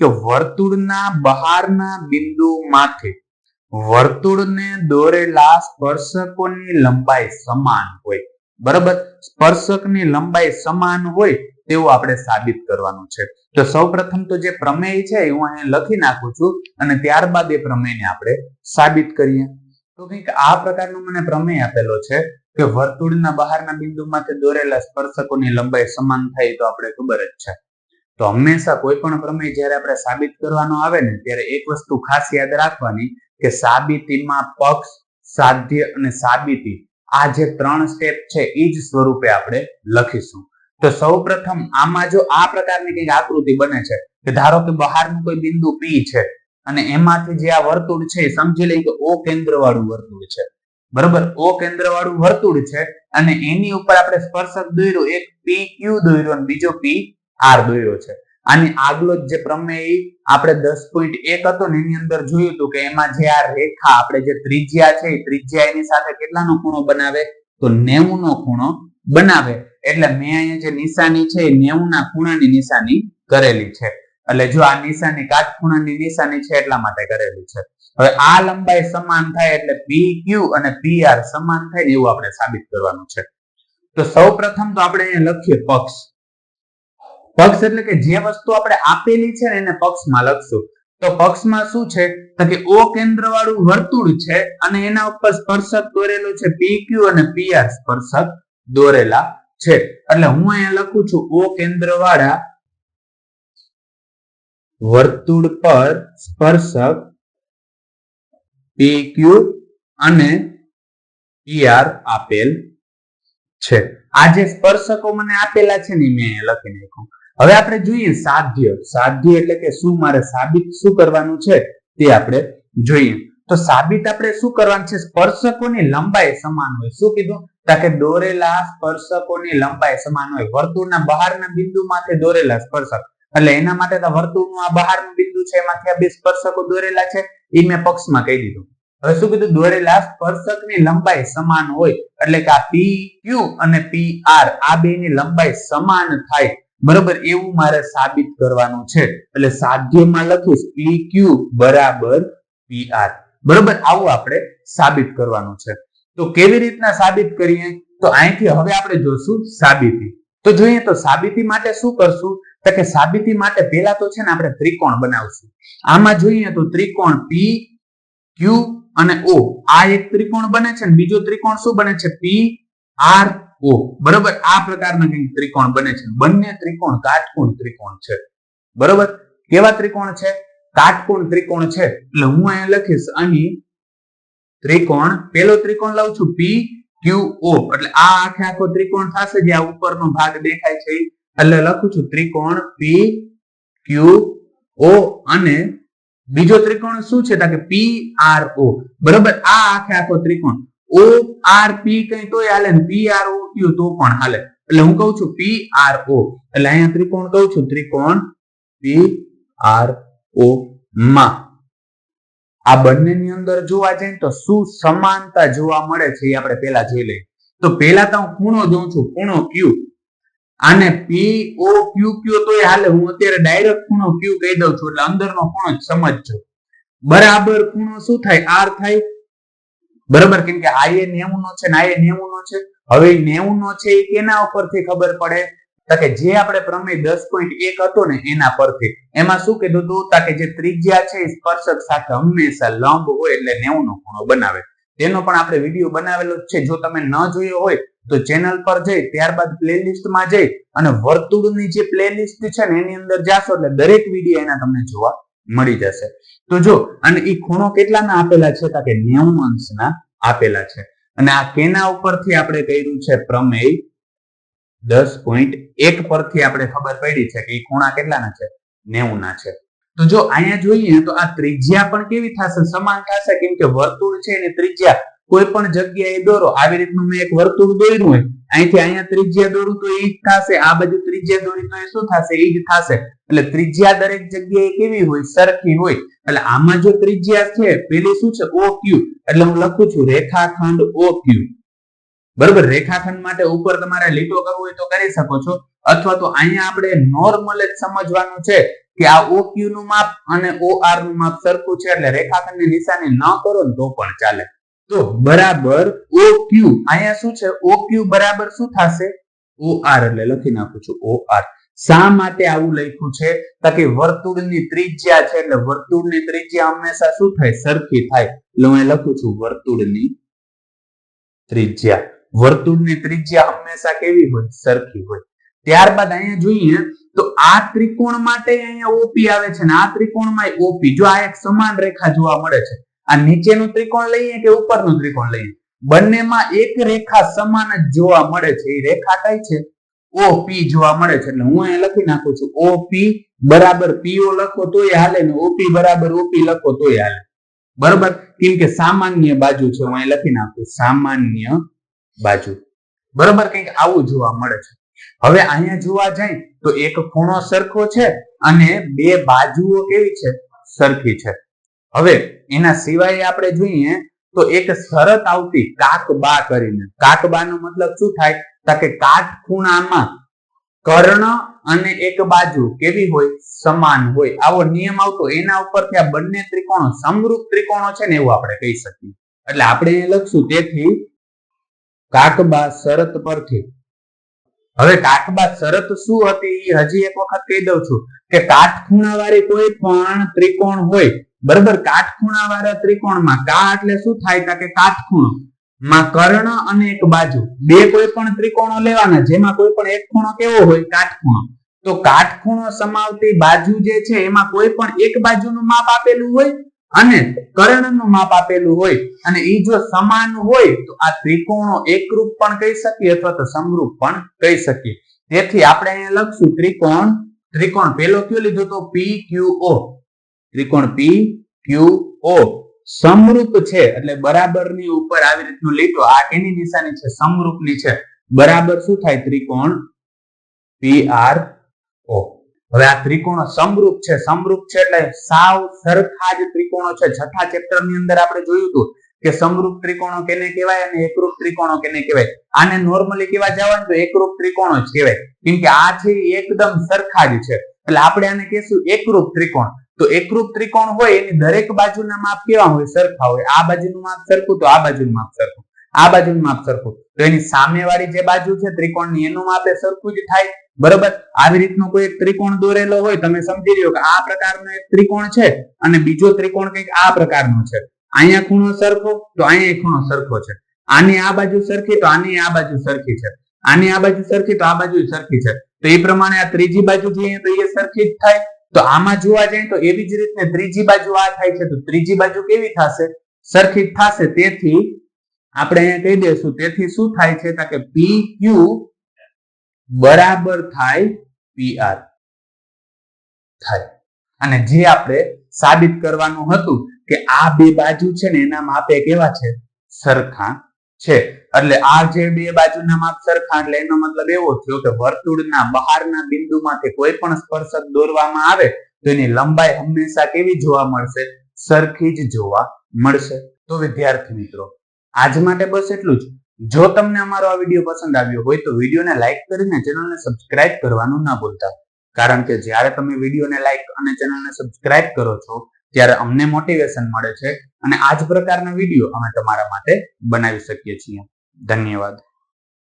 કે વર્તુળના બહારના બિંદુમાંથી વર્તુળને દોરેલા સ્પર્શકોની લંબાઈ સમાન હોય. બરાબર? સ્પર્શકની લંબાઈ સમાન હોય તેવું આપણે સાબિત કરવાનું છે. તો સૌ પ્રથમ તો જે પ્રમેય છે એ હું અહીંયા લખી નાખું છું અને ત્યારબાદ એ પ્રમેયને આપણે સાબિત કરીએ. તો કંઈક આ પ્રકારનો મને પ્રમેય આપેલો છે કે વર્તુળના બહારના બિંદુમાંથી દોરેલા સ્પર્શકોની લંબાઈ સમાન થાય તો આપણે ખબર જ છે. તો હંમેશા કોઈ પણ પ્રમેય જ્યારે આપણે સાબિત કરવાનો આવે ને, ત્યારે એક વસ્તુ ખાસ યાદ રાખવાની કે સાબિતીમાં પક્ષ, સાધ્ય અને સાબિતી આ જે ત્રણ સ્ટેપ છે એ જ સ્વરૂપે આપણે લખીશું. તો સૌ પ્રથમ આમાં જો આ પ્રકારની કંઈક આકૃતિ બને છે, કે ધારો કે બહારનું કોઈ બિંદુ પી છે, અને એમાંથી જે આ વર્તુળ છે એ સમજી લઈએ કે ઓ કેન્દ્ર વાળું વર્તુળ છે. બરોબર? ઓ કેન્દ્ર વાળું વર્તુળ છે, અને એની ઉપર આપણે સ્પર્શક દોર્યો, એક પી ક્યુ દોર્યો અને બીજો પી આર દોર્યો છે. આની આગલો જે પ્રમેય આપણે દસ પોઈન્ટ એક હતો ને એની અંદર જોયું હતું કે એમાં જે આ રેખા આપણે જે ત્રિજ્યા છે ત્રિજ્યા એની સાથે કેટલાનો ખૂણો બનાવે? તો નેવું નો ખૂણો બનાવે. એટલે મેં અહીંયા જે નિશાની છે એ નેવું ના ખૂણાની નિશાની કરેલી છે. એટલે જો આ નિશાની કાટખૂણાની નિશાની છે એટલા માટે કરેલી છે. હવે આ લંબાઈ સમાન થાય એટલે પી ક્યુ અને પી આર સમાન થાય એવું આપણે સાબિત કરવાનું છે. તો સૌ પ્રથમ તો આપણે અહીંયા લખીએ પક્ષ. પક્ષ એટલે કે જે વસ્તુ આપણે આપેલી છે એને પક્ષમાં લખશું. તો પક્ષમાં શું છે? તો કે ઓ કેન્દ્ર વાળું વર્તુળ છે અને એના ઉપર સ્પર્શક દોરેલું છે પી અને પી સ્પર્શક દોરેલા છે. એટલે હું અહીંયા લખું છું ઓ કેન્દ્ર વાળા વર્તુળ પર સ્પર્શક પી અને પીઆર આપેલ છે. આ જે સ્પર્શકો મને આપેલા છે ને મેં લખી નાખ્યું. હવે આપણે જોઈએ સાધ્ય. સાધ્ય એટલે કે શું મારે સાબિત શું કરવાનું છે તે આપણે જોઈએ. તો સાબિત આપણે શું કરવાનું છે? સ્પર્શકોની લંબાઈ સમાન હોય. શું કીધું? કે દોરેલા સ્પર્શકોની લંબાઈ સમાન હોય. વર્તુળના બહારના બિંદુમાંથી દોરેલા સ્પર્શક. એટલે એના માટે તો વર્તુળનું આ બહારનું બિંદુ છે. એમાંથી આ બે સ્પર્શકો દોરેલા છે? એ મેં પક્ષમાં કહી દીધું. હવે શું કીધું? દોરેલા સ્પર્શકની લંબાઈ સમાન હોય. એટલે કે આ પી ક્યુ અને પી આર આ બે ની લંબાઈ સમાન થાય. બરોબર? એવું મારે સાબિત કરવાનું છે. એટલે સાધ્યમાં લખીશ પી ક્યુ બરાબર પી આર બરોબર? આવું આપણે સાબિત કરવાનું છે. તો કેવી રીતના સાબિત કરીએ? તો અહીંથી હવે આપણે જોશું સાબિતી. તો જોઈએ તો સાબિતી માટે શું કરશું? તો કે સાબિતી માટે પહેલા તો છે ને આપણે ત્રિકોણ બનાવશું. આમાં જોઈએ તો ત્રિકોણ પી ક્યુ અને ઓ આ એક ત્રિકોણ બને છે ને બીજો ત્રિકોણ શું બને છે? પી આર ઓ બરોબર? આ પ્રકારના કંઈક ત્રિકોણ બને છે. બંને ત્રિકોણ કાટકોણ ત્રિકોણ છે. બરોબર? કેવા ત્રિકોણ છે? કાટકોણ ત્રિકોણ છે. એટલે હું અહીંયા લખીશ, અહીં ત્રિકોણ, પેલો ત્રિકોણ લઉં છું પી ક્યુ ઓ એટલે આ આખે આખો ત્રિકોણ થશે, જે આ ઉપરનો ભાગ દેખાય છે એટલે લખું છું, ત્રિકોણ પી ક્યુ ઓ અને બીજો ત્રિકોણ શું છે? કે પી આર ઓ બરોબર? આ આખે આખો ત્રિકોણ. ઓ આર પી કઈ તોય હાલે પી આર ઓ ક્યુ તો પણ હાલે. એટલે હું કહું છું પી આર ઓ એટલે અહીંયા ત્રિકોણ કહું છું. ત્રિકોણ પી આર ઓ માં. આ બંનેની અંદર જોવા જઈએ તો શું સમાનતા જોવા મળે છે એ આપણે પેલા જોઈ લઈએ. તો પેલા તો હું ખૂણો જોઉં છું. ખૂણો ક્યુ આને પી ઓ ક્યુ ક્યુ તો હાલે. હું અત્યારે ડાયરેક્ટ ખૂણો ક્યુ કહી દઉં છું. એટલે અંદરનો ખૂણો જ સમજજો. બરાબર ખૂણો શું થાય? આર થાય બરાબર? કેમ કે આ એ નેવું નો છે ને આ એ નેવું નો છે. હવે નેવું નો છે એ કેના ઉપરથી ખબર પડે? કે જે આપણે પ્રમેય દસ પોઈન્ટ એક હતો ને એના પરથી. એમાં શું કીધું હતું કે જે ત્રિજ્યા છે સ્પર્શક સાથે હંમેશા લંબ હોય એટલે નેવું નો ખૂણો બનાવે. તેનો પણ આપણે વીડિયો બનાવેલો છે. જો તમે ન જોયો હોય તો ચેનલ પર જઈ, ત્યારબાદ પ્લેલિસ્ટમાં જઈ અને વર્તુળની જે પ્લેલિસ્ટ છે ને એની અંદર જાશો એટલે દરેક વીડિયો એના તમને જોવા મળી જશે. તો જો, અને એ ખૂણો કેટલાના આપેલા છે? કે નેવું અંશના આપેલા છે. અને આ કેના ઉપરથી આપણે કર્યું છે પ્રમેય? દસ પોઈન્ટ એક પરથી આપણે ખબર પડી છે કે એ ખૂણા કેટલાના છે? નેવું ના છે. તો જો અહીંયા જોઈએ તો આ ત્રિજ્યા પણ કેવી થશે? સમાન થશે કેમ કે વર્તુળ છે એની ત્રિજ્યા કોઈ પણ જગ્યાએ દોરો. આવી રીતનું મેં એક વર્તુળ દોર્યું હોય. અહીંથી અહીંયા ત્રિજ્યા દોરું તો એ જ થશે. આ બાજુ ત્રિજ્યા દોરી તો એ શું થશે? એ જ થશે. એટલે ત્રિજ્યા દરેક જગ્યાએ કેવી હોય? સરખી હોય. એટલે આમાં જો ત્રિજ્યા છે, પેલી શું છે? ઓ ક્યુ એટલે હું લખું છું રેખાખંડ ઓ ક્યુ બરોબર? રેખાખંડ માટે ઉપર તમારે લીટો કરવો હોય તો કરી શકો છો. અથવા તો અહીંયા આપણે નોર્મલ જ સમજવાનું છે કે આ OQ નું માપ અને OR નું માપ સરખું છે. એટલે રેખાખંડની નિશાની ન કરો ને તો પણ ચાલે. તો બરાબર OQ અહીંયા શું છે? OQ બરાબર શું થશે? OR એટલે લખી નાખું છું OR શા માટે આવું લખ્યું છે? તો કે વર્તુળની ત્રિજ્યા છે એટલે વર્તુળની ત્રિજ્યા હંમેશા શું થાય? સરખી થાય. એટલે હું લખું છું વર્તુળની ત્રિજ્યા. વર્તુળની ત્રિજ્યા હંમેશા કેવી હોય? સરખી હોય. ત્યારબાદ અહીંયા જોઈએ તો આ ત્રિકોણ માટે અહીંયા ઓપી આવે છે. ને આ ત્રિકોણમાં ઓપી જો આ એક સમાન રેખા જોવા મળે છે આ નીચેનું ત્રિકોણ લઈએ કે ઉપરનું ત્રિકોણ લઈએ? બંનેમાં એક રેખા સમાન જ જોવા મળે છે. એ રેખા કઈ છે? ઓપી જોવા મળે છે. એટલે હું અહીંયા લખી નાખું છું. ઓપી બરાબર પીઓ લખો તોય હાલે ને ઓપી બરાબર ઓપી લખો તોય હાલે. બરોબર? કેમ કે સામાન્ય બાજુ છે. હું અહીં લખી નાખું. સામાન્ય બાજુ. બરોબર? કંઈક આવું જોવા મળે છે. હવે અહીંયા જોવા જાય તો એક ખૂણો સરખો છે અને બે બાજુઓ કેવી છે? સરખી છે. હવે એના સિવાય આપણે જોઈએ તો એક શરત આવતી કાકબા કરીને. કાકબાનો મતલબ શું થાય? તો કે કાટખૂણામાં કર્ણ અને એક બાજુ કેવી હોય? સમાન હોય. આવો નિયમ આવતો. એના ઉપરથી આ બંને ત્રિકોણો, સમરૂપ ત્રિકોણો છે ને એવું આપણે કહી શકીએ. એટલે આપણે એ લખશું તેથી કાકબા શરત પરથી. હવે કાકબા શરત શું હતી? એ હજી એક વખત કહી દઉં છું કે કાટખૂણા વાળી કોઈ પણ ત્રિકોણ હોય બરાબર? કાટખૂણા વાળા ત્રિકોણમાં કા એટલે શું થાય કે કાટખૂણો? માં કર્ણ અને એક બાજુ. બે કોઈ પણ ત્રિકોણો લેવાના, જેમાં કોઈ પણ એક ખૂણો કેવો હોય? કાટખૂણો. તો કાટખૂણો સમાવતી બાજુ જે છે, એમાં કોઈ પણ એક બાજુનું માપ આપેલું હોય અને કર્ણનું માપ આપેલું હોય. અને એ જો સમાન હોય, તો આ ત્રિકોણો એકરૂપ પણ કહી શકીએ અથવા તો સમરૂપ પણ કહી શકીએ. તેથી આપણે અહીંયા લખશું ત્રિકોણ ત્રિકોણ. પેલો કયો લીધો તો? પી ક્યુ ત્રિકોણ પી ક્યુ ઓ સમરૂપ છે, એટલે બરાબરની ઉપર આવી રીતનું લીટો, આ એની નિશાની છે, સમરૂપની છે. બરાબર શું થાય? ત્રિકોણ પી આર ઓ હવે આ ત્રિકોણ સમરૂપ છે. સમરૂપ છે એટલે સાવ સરખા જ ત્રિકોણો છે. છઠ્ઠા ચેપ્ટરની અંદર આપણે જોયું હતું કે સમરૂપ ત્રિકોણો કેને કહેવાય અને એકરૂપ ત્રિકોણો કેને કહેવાય? આને નોર્મલી કેવા જવાનું? તો એકરૂપ ત્રિકોણો જ કહેવાય. કેમ કે આ છે એકદમ સરખા જ છે. એટલે આપણે આને કહેશું એકરૂપ ત્રિકોણ. તો એકરૂપ ત્રિકોણ હોય, એની દરેક બાજુના માપ કેવા હોય? સરખા હોય. આ બાજુનું માપ સરખું તો આ બાજુનું માપ સરખું. આ બાજુનું માપ સરખું. તો એની સામેવાળી જે બાજુ છે, ત્રિકોણની એનું માપ એ સરખું જ થાય. બરોબર? આવી રીતનો કોઈ એક ત્રિકોણ દોરેલો હોય, તમે સમજી લો કે આ પ્રકારનો એક ત્રિકોણ છે અને બીજો ત્રિકોણ કંઈક આ પ્રકારનો છે. અહીંયા ખૂણો સરખો, તો અહીંયા ખૂણો સરખો છે. આની આ બાજુ સરખી, તો આની આ બાજુ સરખી છે. આની આ બાજુ સરખી, તો આ બાજુ સરખી છે. તો એ પ્રમાણે આ ત્રીજી બાજુ જોઈએ તો એ સરખી જ થાય. તો આમાં જોવા જાય તો એવી જ રીતે ત્રીજી બાજુ આ થાય છે તો ત્રીજી બાજુ કેવી થશે? સરખી થશે. તેથી આપણે કહી દઈશું, તેથી શું થાય છે? કે પી ક્યુ બરાબર થાય પી આર થાય. અને જે આપણે સાબિત કરવાનું હતું કે આ બે બાજુ છે ને એના માપે કેવા છે? સરખા છે. એટલે આ જે બે બાજુના માપ સરખા એટલે એનો મતલબ એવો થયો કે વર્તુળના બહારના બિંદુમાંથી કોઈ પણ સ્પર્શક દોરવામાં આવે, તો એની લંબાઈ હંમેશા કેવી જોવા મળશે? સરખી જ જોવા મળશે. તો વિદ્યાર્થી મિત્રો, આજ માટે બસ એટલું જ. જો તમને અમારો આ વીડિયો પસંદ આવ્યો હોય તો વિડીયોને લાઈક કરીને ચેનલને સબસ્ક્રાઇબ કરવાનું ના ભૂલતા. કારણ કે જ્યારે તમે વિડીયોને લાઈક અને ચેનલને સબસ્ક્રાઇબ કરો છો, ત્યારે અમને મોટિવેશન મળે છે અને આ જ પ્રકારના વીડિયો અમે તમારા માટે બનાવી શકીએ છીએ. ધન્યવાદ.